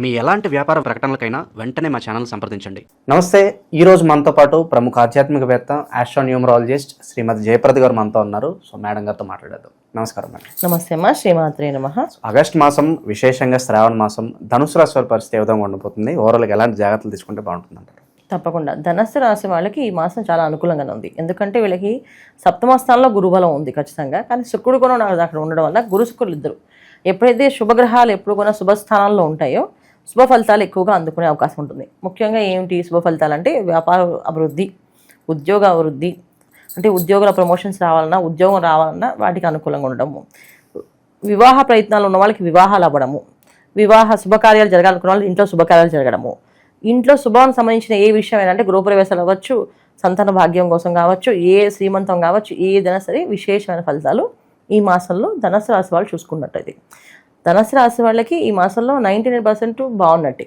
మీ ఎలాంటి వ్యాపార ప్రకటనలకైనా వెంటనే మా ఛానల్ సంప్రదించండి. నమస్తే ఈ రోజు మనతో పాటు ప్రముఖ ఆధ్యాత్మికవేత్త ఆస్ట్రోన్యూమరాలజిస్ట్ శ్రీమతి జయప్రద గారు మనతో ఉన్నారు. సో మేడం గారితో మాట్లాడేద్దాం. నమస్కారం మేడం. నమస్తే అమ్మా శ్రీమాత్రే నమ. ఆగస్ట్ మాసం విశేషంగా శ్రావణ మాసం ధనుసు రాశి వారి పరిస్థితి ఏ విధంగా ఉండబోతుంది? ఓవరాల్గా ఎలాంటి జాగ్రత్తలు తీసుకుంటే బాగుంటుంది అంటారు తప్పకుండా. ధనస్సు రాశి వాళ్ళకి ఈ మాసం చాలా అనుకూలంగానే ఉంది. ఎందుకంటే వీళ్ళకి సప్తమ స్థానంలో గురుబలం ఉంది ఖచ్చితంగా. కానీ శుక్రుడు కూడా అక్కడ ఉండడం వల్ల గురు శుక్రులు ఇద్దరు. ఎప్పుడైతే శుభగ్రహాలు ఎప్పుడు కూడా శుభస్థానాల్లో ఉంటాయో శుభ ఫలితాలు ఎక్కువగా అందుకునే అవకాశం ఉంటుంది. ముఖ్యంగా ఏమిటి శుభ ఫలితాలు అంటే వ్యాపార అభివృద్ధి ఉద్యోగ అభివృద్ధి. అంటే ఉద్యోగుల ప్రమోషన్స్ రావాలన్నా ఉద్యోగం రావాలన్నా వాటికి అనుకూలంగా ఉండడము. వివాహ ప్రయత్నాలు ఉన్న వాళ్ళకి వివాహాలు అవ్వడము. వివాహ శుభకార్యాలు జరగాలనుకున్న వాళ్ళు ఇంట్లో శుభకార్యాలు జరగడము. ఇంట్లో శుభానికి సంబంధించిన ఏ విషయం ఏంటంటే గృహప్రవేశాలు అవ్వచ్చు సంతాన భాగ్యం కోసం కావచ్చు ఏ శ్రీమంతం కావచ్చు ఏదైనా సరే విశేషమైన ఫలితాలు ఈ మాసంలో ధనస్సు రాశి వాళ్ళు చూసుకున్నట్టయితే. ధనస్సు రాశి వాళ్ళకి ఈ మాసంలో నైంటీ నైన్ పర్సెంట్ బాగున్నట్టే.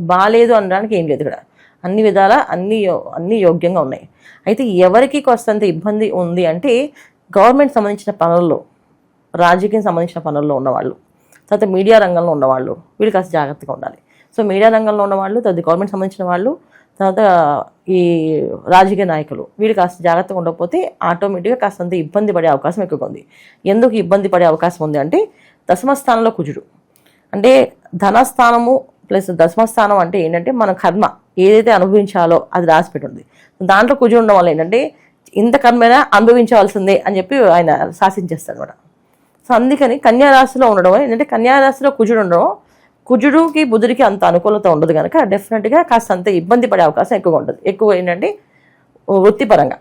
బాగాలేదు అనడానికి ఏం లేదు ఇక్కడ. అన్ని విధాల అన్ని యో- అన్ని యోగ్యంగా ఉన్నాయి. అయితే ఎవరికి కొంత ఇబ్బంది ఉంది అంటే గవర్నమెంట్ సంబంధించిన పనుల్లో రాజకీయం సంబంధించిన పనుల్లో ఉన్నవాళ్ళు తర్వాత మీడియా రంగంలో ఉన్నవాళ్ళు వీళ్ళు కాస్త జాగ్రత్తగా ఉండాలి. సో మీడియా రంగంలో ఉన్నవాళ్ళు తర్వాత గవర్నమెంట్ సంబంధించిన వాళ్ళు తర్వాత ఈ రాజకీయ నాయకులు వీళ్ళు కాస్త జాగ్రత్తగా ఉండకపోతే ఆటోమేటిక్గా కాస్తంత ఇబ్బంది పడే అవకాశం ఎక్కువగా ఉంది. ఎందుకు ఇబ్బంది పడే అవకాశం ఉంది అంటే దశమ స్థానంలో కుజుడు. అంటే ధనస్థానము ప్లస్ దశమస్థానం అంటే ఏంటంటే మన కర్మ. ఏదైతే అనుభవించాలో అది రాసి పెట్టుంది దాంట్లో కుజుడు ఉండడం వల్ల ఏంటంటే ఇంత కర్మైనా అనుభవించవలసిందే అని చెప్పి ఆయన శాసించేస్తాడు అనమాట సో అందుకని కన్యారాశిలో ఉండడం ఏంటంటే కన్యారాశిలో కుజుడు ఉండడం కుజుడుకి బుధుడికి అంత అనుకూలత ఉండదు కనుక డెఫినెట్గా కాస్త అంత ఇబ్బంది పడే అవకాశం ఎక్కువగా ఉంటుంది. ఎక్కువ ఏంటంటే వృత్తిపరంగా.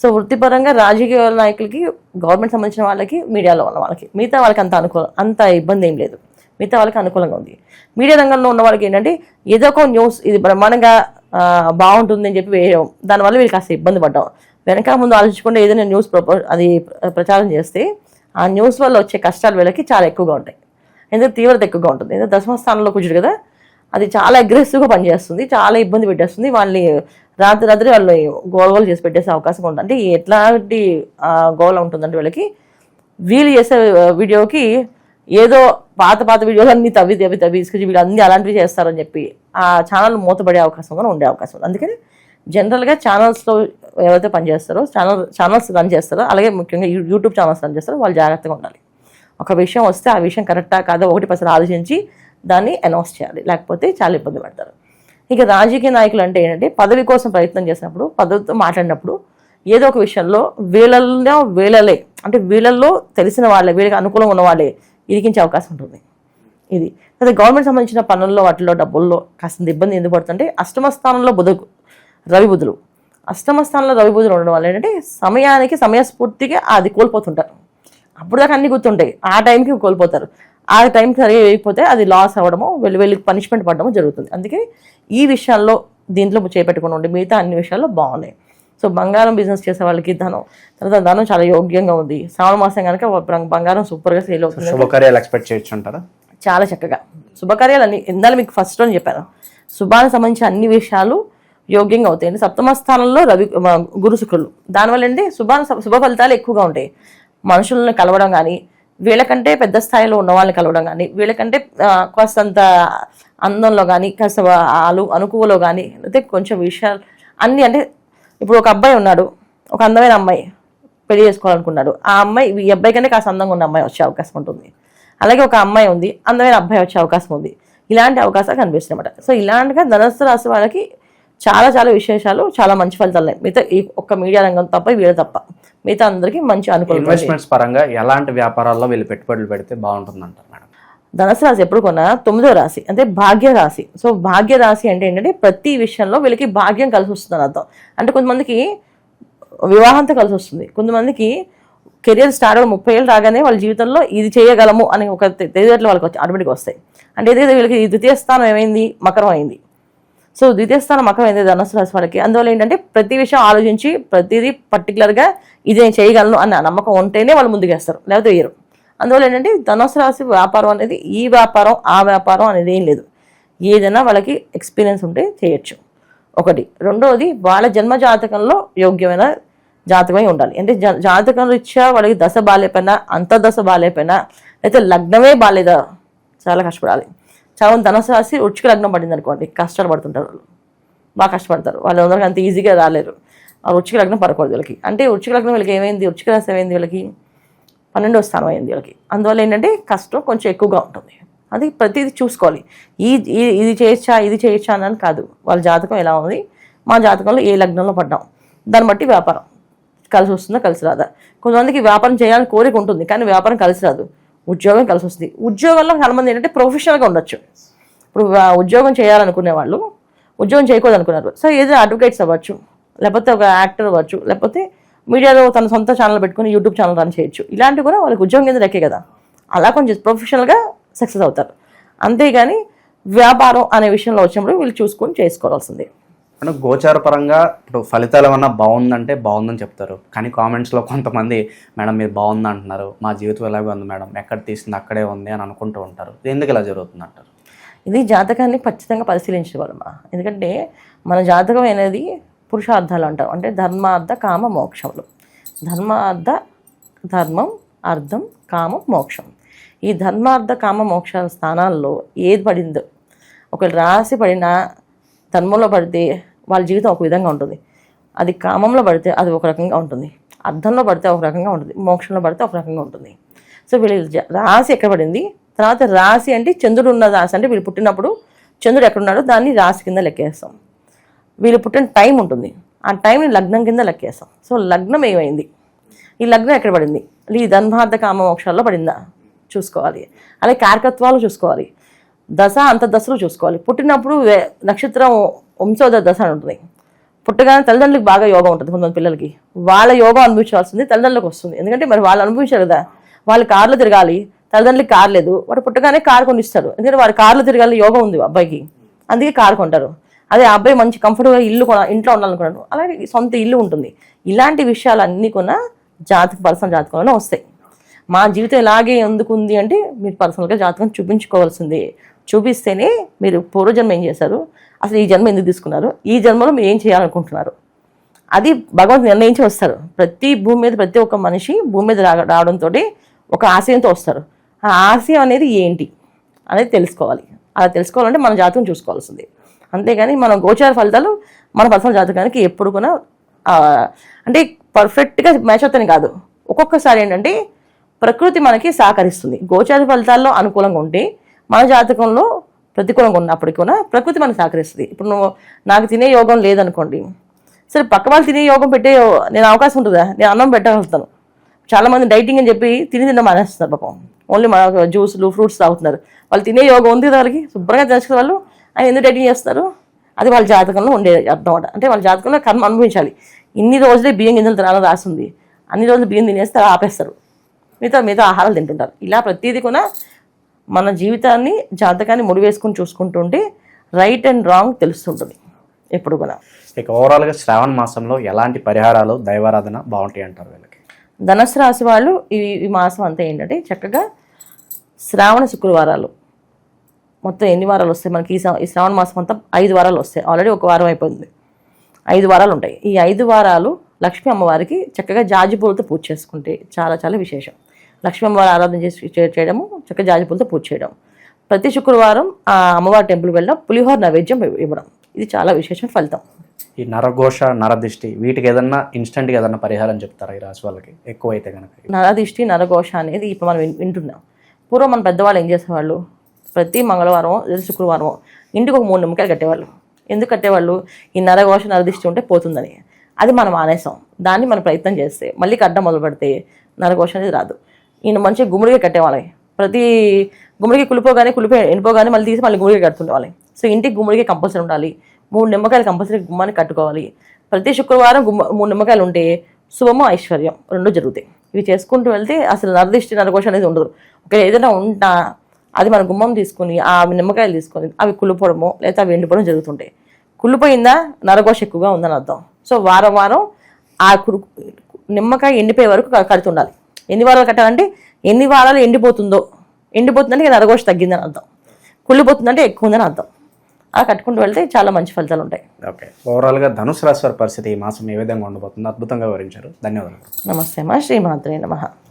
సో వృత్తిపరంగా రాజకీయ నాయకులకి గవర్నమెంట్ సంబంధించిన వాళ్ళకి మీడియాలో ఉన్న వాళ్ళకి. మిగతా వాళ్ళకి అంత అనుకూలం అంత ఇబ్బంది ఏం లేదు. మిగతా వాళ్ళకి అనుకూలంగా ఉంది. మీడియా రంగంలో ఉన్న వాళ్ళకి ఏంటంటే ఏదో ఒక న్యూస్ ఇది బ్రహ్మాండంగా బాగుంటుంది అని చెప్పి వేయడం. దానివల్ల వీళ్ళు కాస్త ఇబ్బంది పడ్డాం. వెనక ముందు ఆలోచించకుండా ఏదైనా న్యూస్ అది ప్రచారం చేస్తే ఆ న్యూస్ వల్ల వచ్చే కష్టాలు వీళ్ళకి చాలా ఎక్కువగా ఉంటాయి. ఎందుకంటే తీవ్రత ఎక్కువగా ఉంటుంది. ఎందుకంటే దశమ స్థానంలో కూర్చుడు కదా అది చాలా అగ్రెసివ్గా పనిచేస్తుంది చాలా ఇబ్బంది పెట్టేస్తుంది. వాళ్ళని రాత్రి రాత్రి వాళ్ళు గోలగోలు చేసి పెట్టేసే అవకాశం ఉంటుంది. అంటే ఎట్లాంటి గోల ఉంటుందంటే వీళ్ళకి వీళ్ళు చేసే వీడియోకి ఏదో పాత పాత వీడియోలు అన్ని తవ్వి తవ్వి తవ్వి తీసుకొచ్చి వీళ్ళు అన్ని అలాంటివి చేస్తారని చెప్పి ఆ ఛానల్ మూతపడే అవకాశం కూడా ఉండే అవకాశం ఉంది. అందుకని జనరల్గా ఛానల్స్లో ఎవరైతే పనిచేస్తారో ఛానల్ ఛానల్స్ రన్ చేస్తారో అలాగే ముఖ్యంగా యూ- యూట్యూబ్ ఛానల్స్ రన్ చేస్తారో వాళ్ళు జాగ్రత్తగా ఉండాలి. ఒక విషయం వస్తే ఆ విషయం కరెక్టా కాదో ఒకటి పర్సెంట్ ఆలోచించి దాన్ని అనౌన్స్ చేయాలి. లేకపోతే చాలా ఇబ్బంది పడతారు. ఇక రాజకీయ నాయకులు అంటే ఏంటంటే పదవి కోసం ప్రయత్నం చేసినప్పుడు పదవితో మాట్లాడినప్పుడు ఏదో ఒక విషయంలో వీళ్ళల్లో వీళ్ళలే అంటే వీళ్ళల్లో తెలిసిన వాళ్ళే వీళ్ళకి అనుకూలంగా ఉన్న వాళ్ళే ఇరికించే అవకాశం ఉంటుంది. ఇది. అదే గవర్నమెంట్ సంబంధించిన పనుల్లో వాటిలో డబ్బుల్లో కాస్త ఇబ్బంది ఎందుకు పడుతుంటే అష్టమ స్థానంలో బుధ రవి బుధులు. అష్టమ స్థానంలో రవి బుధులు ఉండడం వల్ల ఏంటంటే సమయానికి సమయస్ఫూర్తిగా అది కోల్పోతుంటారు. అప్పుడు దాకా అన్ని గుర్తుంటాయి. ఆ టైంకి కోల్పోతారు. ఆ టైంకి సరిగా వేయకపోతే అది లాస్ అవ్వడము వెళ్ళి వెళ్ళి పనిష్మెంట్ పడడము జరుగుతుంది. అందుకే ఈ విషయాల్లో దీంట్లో చేపెట్టుకుని ఉండి మిగతా అన్ని విషయాల్లో బాగున్నాయి. సో బంగారం బిజినెస్ చేసే వాళ్ళకి ధనం తర్వాత ధనం చాలా యోగ్యంగా ఉంది. శ్రావణ మాసం కనుక బంగారం సూపర్గా సేల్ అవుతుంది. శుభకార్యాలు ఎక్స్పెక్ట్ చేయొచ్చు అంటారా? చాలా చక్కగా. శుభకార్యాలు అన్ని ఇందాక మీకు ఫస్ట్ అని చెప్పాను. శుభానికి సంబంధించిన అన్ని విషయాలు యోగ్యంగా అవుతాయి. అంటే సప్తమ స్థానంలో రవి మ, గురు శుక్రులు. దానివల్ల ఏంటి? శుభ శుభ ఫలితాలు ఎక్కువగా ఉంటాయి. మనుషులను కలవడం కానీ వీళ్ళకంటే పెద్ద స్థాయిలో ఉన్న వాళ్ళని కలవడం కానీ వీళ్ళకంటే ఆ, కాస్తంత అందంలో కానీ కాస్త అలు అనుకువలో కానీ అయితే కొంచెం విషయాలు అన్నీ అంటే ఇప్పుడు ఒక అబ్బాయి ఉన్నాడు ఒక అందమైన అమ్మాయి పెళ్ళి చేసుకోవాలనుకున్నాడు. ఆ అమ్మాయి ఈ అబ్బాయి కంటే కాస్త అందంగా ఉన్న అమ్మాయి వచ్చే అవకాశం ఉంటుంది. అలాగే ఒక అమ్మాయి ఉంది అందమైన అబ్బాయి వచ్చే అవకాశం ఉంది. ఇలాంటి అవకాశాలు కనిపిస్తున్నాయి అన్నమాట. సో ఇలాంటిగా ధనస్సు రాశి వాళ్ళకి చాలా చాలా విశేషాలు చాలా మంచి ఫలితాలు ఉన్నాయి. మిగతా ఈ ఒక్క మీడియా రంగం తప్ప వీళ్ళ తప్ప. మిగతా అందరికీ మంచి అనుకూలం ఇన్వెస్ట్మెంట్స్ పరంగా ఎలాంటి వ్యాపారాల్లో వీళ్ళు పెట్టుబడులు పెడితే బాగుంటుంది అంటారు మేడం? ధనుసు రాశి ఎప్పుడు కొన్నా తొమ్మిదో రాశి అంటే భాగ్య రాశి. సో భాగ్య రాశి అంటే ఏంటంటే ప్రతి విషయంలో వీళ్ళకి భాగ్యం కలిసి వస్తుంది అర్థం. అంటే కొంతమందికి వివాహంతో కలిసి వస్తుంది. కొంతమందికి కెరియర్ స్టార్ట్ అవ్వడం ముప్పై ఏళ్ళు రాగానే వాళ్ళ జీవితంలో ఇది చేయగలము అని ఒక తె- తెలివితేటలు వాళ్ళకి వచ్చి ఆటోమేటిక్గా వస్తాయి. అంటే ఏదైతే వీళ్ళకి ద్వితీయ స్థానం ఏమైంది? మకరం అయింది. సో ద్వితీయ స్థానం మకరం అయింది ధనుసు రాశి వాళ్ళకి అందువల్ల ఏంటంటే ప్రతి విషయం ఆలోచించి ప్రతిదీ పర్టికులర్గా ఇది నేను చేయగలను అన్న నమ్మకం ఉంటేనే వాళ్ళు ముందుకేస్తారు లేకపోతే వేయరు. అందువల్ల ఏంటంటే ధనుసు రాశి వ్యాపారం అనేది ఈ వ్యాపారం ఆ వ్యాపారం అనేది ఏం లేదు. ఏదైనా వాళ్ళకి ఎక్స్పీరియన్స్ ఉంటే చేయొచ్చు. ఒకటి. రెండవది వాళ్ళ జన్మ జాతకంలో యోగ్యమైన జాతకమై ఉండాలి. అంటే జాతకం రీత్యా వాళ్ళకి దశ బాగాలేపోయినా అంతర్దశ బాగాలేపోయినా అయితే లగ్నమే బాగాలేదా చాలా కష్టపడాలి. చాలా మంది రాసి రాశి లగ్నం పడింది అనుకోండి కష్టాలు పడుతుంటారు వాళ్ళు. బాగా కష్టపడతారు. వాళ్ళు అందరికీ అంత ఈజీగా రాలేరు. ఆ వృచ్చిక లగ్నం పడకూడదు వీళ్ళకి. అంటే వృచ్చిక లగ్నం వీళ్ళకి ఏమైంది? వృచ్చిక రాసి ఏమైంది వీళ్ళకి? పన్నెండో స్థానం అయింది వీళ్ళకి. అందువల్ల ఏంటంటే కష్టం కొంచెం ఎక్కువగా ఉంటుంది. అది ప్రతిదీ చూసుకోవాలి. ఈ ఈ- ఇది చేయొచ్చా ఇది చేయొచ్చా అని కాదు. వాళ్ళ జాతకం ఎలా ఉంది? మా జాతకంలో ఏ లగ్నంలో పడ్డాం? దాన్ని బట్టి వ్యాపారం. కలిసి వస్తుందా కలిసి రాదా? కొంతమందికి వ్యాపారం చేయాలని కోరిక ఉంటుంది కానీ వ్యాపారం కలిసి రాదు. ఉద్యోగం కలిసి వస్తుంది. ఉద్యోగంలో చాలామంది ఏంటంటే ప్రొఫెషనల్గా ఉండొచ్చు. ఇప్పుడు ఉద్యోగం చేయాలనుకునే వాళ్ళు ఉద్యోగం చేయకూడదు అనుకున్నారు. సో ఏదైనా అడ్వకేట్స్ అవ్వచ్చు లేకపోతే ఒక యాక్టర్ అవ్వచ్చు లేకపోతే మీడియాలో తన సొంత ఛానల్ పెట్టుకుని యూట్యూబ్ ఛానల్ రన్ చేయొచ్చు. ఇలాంటివి కూడా వాళ్ళకి ఉద్యోగం కింద లెక్కే కదా. అలా కొంచెం ప్రొఫెషనల్గా సక్సెస్ అవుతారు. అంతేగాని వ్యాపారం అనే విషయంలో వచ్చినప్పుడు వీళ్ళు చూసుకొని చేసుకోవాల్సిందే. అంటే గోచార పరంగా ఇప్పుడు ఫలితాలు ఏమన్నా బాగుందంటే బాగుందని చెప్తారు. కానీ కామెంట్స్లో కొంతమంది మేడం మీరు బాగుంది అంటున్నారు. మా జీవితం ఎలాగే ఉంది మేడం? ఎక్కడ తీసింది? అక్కడే ఉంది అని అనుకుంటూ ఉంటారు. ఎందుకు ఇలా జరుగుతుంది అంటారు? ఇది జాతకాన్ని ఖచ్చితంగా పరిశీలించగలమా ఎందుకంటే మన జాతకం అనేది పురుషార్థాలు అంటారు. అంటే ధర్మార్థ కామ మోక్షములు ధర్మార్థ ధర్మం అర్థం కామం మోక్షం. ఈ ధర్మార్థ కామ మోక్ష స్థానాల్లో ఏది పడిందో ఒకవేళ రాసి పడిన ధర్మంలో పడితే వాళ్ళ జీవితం ఒక విధంగా ఉంటుంది. అది కామంలో పడితే అది ఒక రకంగా ఉంటుంది. అర్థంలో పడితే ఒక రకంగా ఉంటుంది. మోక్షంలో పడితే ఒక రకంగా ఉంటుంది. సో వీళ్ళు రాశి ఎక్కడ పడింది? తర్వాత రాశి అంటే చంద్రుడు ఉన్న రాశి అంటే వీళ్ళు పుట్టినప్పుడు చంద్రుడు ఎక్కడున్నాడో దాన్ని రాశి కింద లెక్కేస్తాం. వీళ్ళు పుట్టిన టైం ఉంటుంది. ఆ టైంని లగ్నం కింద లెక్కేస్తాం. సో లగ్నం ఏమైంది? ఈ లగ్నం ఎక్కడ పడింది? ఈ ధన్మార్థ కామ మోక్షాల్లో పడిందా? చూసుకోవాలి. అలాగే కారకత్వాలు చూసుకోవాలి. దశ అంత దశలు చూసుకోవాలి. పుట్టినప్పుడు వే- నక్షత్రం వంశోదయ దశ అని ఉంటుంది పుట్టగానే తల్లిదండ్రులకు బాగా యోగం ఉంటుంది కొంతమంది పిల్లలకి. వాళ్ళ యోగం అనుభవించాల్సింది తల్లిదండ్రులకు వస్తుంది ఎందుకంటే మరి వాళ్ళు అనుభవించారు కదా వాళ్ళు కార్లు తిరగాలి తల్లిదండ్రులకి కారు లేదు వాడు పుట్టగానే కారు కొనిస్తారు ఎందుకంటే వాడు కార్లు తిరగాలి యోగం ఉంది అబ్బాయికి. అందుకే కారు కొంటారు. అదే అబ్బాయి మంచి కంఫర్ట్గా ఇల్లు కొన ఇంట్లో ఉండాలనుకున్నాడు. అలాగే సొంత ఇల్లు ఉంటుంది. ఇలాంటి విషయాలన్నీ కూడా జాతక పర్సనల్ జాతకంలోనే వస్తాయి. మా జీవితం ఇలాగే ఎందుకు ఉంది అంటే మీరు పర్సనల్గా జాతకం చూపించుకోవాల్సిందే. చూపిస్తేనే మీరు పూర్వజన్మ ఏం చేశారు? అసలు ఈ జన్మ ఎందుకు తీసుకున్నారు? ఈ జన్మలో మీరు ఏం చేయాలనుకుంటున్నారు? అది భగవంతుడు నిర్ణయించి వస్తారు. ప్రతి భూమి మీద ప్రతి ఒక్క మనిషి భూమి మీద రా- రావడంతో ఒక ఆశయంతో వస్తారు. ఆ ఆశయం అనేది ఏంటి అనేది తెలుసుకోవాలి. అలా తెలుసుకోవాలంటే మన జాతకం చూసుకోవాల్సింది. అంతేగాని మన గోచార ఫలితాలు మన పర్సనల్ జాతకానికి ఎప్పుడు కూడా అంటే పర్ఫెక్ట్గా మ్యాచ్ అవుతాయి కాదు. ఒక్కొక్కసారి ఏంటంటే ప్రకృతి మనకి సహకరిస్తుంది. గోచార ఫలితాల్లో అనుకూలంగా ఉంటే మన జాతకంలో ప్రతికూలంగా ఉన్నప్పటికీ కూడా. ప్రకృతి మనకు సహకరిస్తుంది. ఇప్పుడు నువ్వు నాకు తినే యోగం లేదనుకోండి. సరే పక్క వాళ్ళు తినే యోగం పెట్టే నేను అవకాశం ఉంటుందా నేను అన్నం పెట్టగలుగుతాను. చాలామంది డైటింగ్ అని చెప్పి తిని తిన్న మానేస్తున్నారు పాపం. ఓన్లీ మన జ్యూస్లు ఫ్రూట్స్ తాగుతున్నారు. వాళ్ళు తినే యోగం ఉంది వాళ్ళకి శుభ్రంగా తెలుసుకునే వాళ్ళు. ఆయన ఎందుకు డైటింగ్ చేస్తారు? అది వాళ్ళ జాతకంలో ఉండే అర్థం అంటే వాళ్ళ జాతకంలో కర్మ అనుభవించాలి. ఇన్ని రోజులే బియ్యం గింజలు తినాలని రాసింది. అన్ని రోజులు బియ్యం తినేస్తే ఆపేస్తారు. మిగతా మిగతా ఆహారాలు తింటుంటారు. ఇలా ప్రతిదీ కూడా మన జీవితాన్ని జాతకాన్ని ముడివేసుకుని చూసుకుంటుంటే రైట్ అండ్ రాంగ్ తెలుస్తుంటుంది. ఎప్పుడు కూడా. ఇక ఓవరాల్గా శ్రావణ మాసంలో ఎలాంటి పరిహారాలు దైవారాధన బాగుంటాయి అంటారు వీళ్ళకి? ధనుసు రాశి వాళ్ళు ఈ ఈ మాసం అంతా ఏంటంటే చక్కగా శ్రావణ శుక్రవారాలు. మొత్తం ఎన్ని వారాలు వస్తాయి? మనకి ఈ ఈ శ్రావణ మాసం అంతా ఐదు వారాలు వస్తాయి. ఆల్రెడీ ఒక వారం అయిపోయింది. ఐదు వారాలు ఉంటాయి. ఈ ఐదు వారాలు లక్ష్మీ అమ్మవారికి చక్కగా జాజి పూలతో పూజ చేసుకుంటే చాలా చాలా విశేషం. లక్ష్మీ అమ్మవారి ఆరాధన చేసి చేయడము చక్కగా జాజి పూలతో పూజ చేయడం. ప్రతి శుక్రవారం ఆ అమ్మవారి టెంపుల్ వెళ్ళడం పులిహోర నైవేద్యం ఇవ్వడం. ఇది చాలా విశేషం ఫలితం. ఈ నరఘోష నరదిష్టి వీటికి ఏదన్నా ఇన్స్టెంట్గా ఏదన్నా పరిహారం చెప్తారా ఈ రాశి వాళ్ళకి? ఎక్కువైతే కనుక నరదిష్టి నరఘోష అనేది ఇప్పుడు మనం వింటున్నాం. పూర్వం మన పెద్దవాళ్ళు ఏం చేసేవాళ్ళు? ప్రతి మంగళవారం లేదా శుక్రవారం ఇంటికి ఒక మూడు నిమ్మకాయలు కట్టేవాళ్ళు. ఎందుకు కట్టేవాళ్ళు? ఈ నరఘోష నరదిష్టి ఉంటే పోతుందని. అది మనం మానేసాం. దాన్ని మనం ప్రయత్నం చేస్తే మళ్ళీ కట్టడం మొదలు పెడితే నరఘోష అనేది రాదు. ఈయన మంచిగా గుమ్మడిగా కట్టేవాళ్ళం. ప్రతి గుమ్మడికి కులిపోగానే కులిపో ఎండిపోగానే మళ్ళీ తీసి మళ్ళీ గుమ్మడికి కడుతుండేవాళ్ళం. సో ఇంటికి గుమ్మడికి కంపల్సరీ ఉండాలి. మూడు నిమ్మకాయలు కంపల్సరీ గుమ్మాన్ని కట్టుకోవాలి. ప్రతి శుక్రవారం గుమ్మ మూడు నిమ్మకాయలు ఉంటే శుభము ఐశ్వర్యం రెండు జరుగుతాయి. ఇవి చేసుకుంటూ వెళ్తే అసలు నరదిష్టి నరకోశం అనేది ఉండదు. ఒక ఏదైనా ఉంటా అది మన గుమ్మం తీసుకుని ఆ నిమ్మకాయలు తీసుకొని అవి కుళ్ళిపోవడము లేదా అవి ఎండిపోవడం జరుగుతుంటాయి. కుళ్ళిపోయిందా నరకోశ ఎక్కువగా ఉందని అర్థం. సో వారం వారం ఆ కురు నిమ్మకాయ ఎండిపోయే వరకు కడుతుండాలి. ఎన్ని వారాలు కట్టాలంటే ఎన్ని వారాలు ఎండిపోతుందో? ఎండిపోతుందంటే ఇక నరకోశ తగ్గిందని అర్థం. కుళ్ళిపోతుందంటే ఎక్కువ ఉందని అర్థం. అలా కట్టుకుంటూ వెళ్తే చాలా మంచి ఫలితాలు ఉంటాయి. ఓకే. ఓవరాల్గా ధనుసు రాశి వారి పరిస్థితి ఈ మాసం ఏ విధంగా ఉండబోతుందో అద్భుతంగా వివరించారు. ధన్యవాదాలు. నమస్తే అమ్మా. శ్రీమాత్రే నమః.